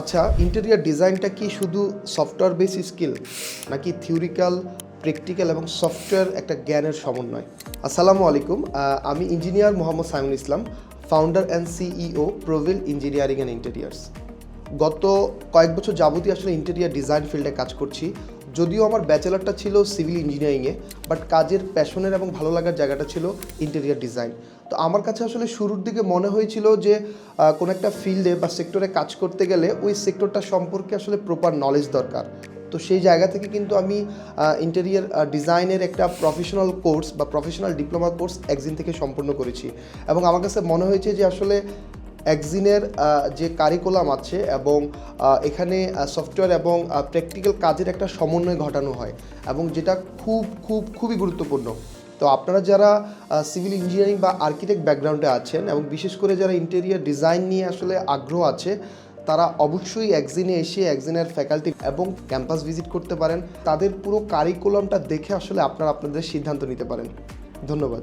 আচ্ছা ইন্টেরিয়ার ডিজাইনটা কি শুধু সফটওয়্যার বেস স্কিল নাকি থিওরিক্যাল প্র্যাকটিক্যাল এবং সফটওয়্যার একটা জ্ঞানের সমন্বয়? আসসালামু আলাইকুম। আমি engineer Mohammad Saimul Islam founder and CEO প্রোভিল engineering and interiors গত কয়েক বছর যাবতীয় আসলে ইন্টেরিয়ার ডিজাইন ফিল্ডে কাজ করছি। যদিও আমার ব্যাচেলারটা ছিল সিভিল ইঞ্জিনিয়ারিংয়ে বাট কাজের প্যাশনের এবং ভালো লাগার জায়গাটা ছিল ইন্টেরিয়ার ডিজাইন তো আমার কাছে আসলে শুরুর দিকে মনে হয়েছিল যে কোনো একটা ফিল্ডে বা সেক্টরে কাজ করতে গেলে ওই সেক্টরটা সম্পর্কে আসলে প্রপার নলেজ দরকার। তো সেই জায়গা থেকে কিন্তু আমি ইন্টেরিয়ার ডিজাইনের একটা প্রফেশনাল কোর্স বা প্রফেশনাল ডিপ্লোমা কোর্স একদিন থেকে সম্পূর্ণ করেছি। এবং আমার কাছে মনে হয়েছে যে আসলে একজিনের যে কারিকুলাম আছে এবং এখানে সফটওয়্যার এবং প্র্যাকটিক্যাল কাজের একটা সমন্বয় ঘটানো হয় এবং যেটা খুব খুব, খুবই গুরুত্বপূর্ণ। তো আপনারা যারা সিভিল ইঞ্জিনিয়ারিং বা আর্কিটেক্ট ব্যাকগ্রাউন্ডে আছেন এবং বিশেষ করে যারা ইন্টেরিয়ার ডিজাইন নিয়ে আসলে আগ্রহ আছে, তারা অবশ্যই একজিনে এসে একজিনের ফ্যাকাল্টি এবং ক্যাম্পাস ভিজিট করতে পারেন। তাদের পুরো কারিকুলামটা দেখে আসলে আপনারা আপনাদের সিদ্ধান্ত নিতে পারেন। ধন্যবাদ।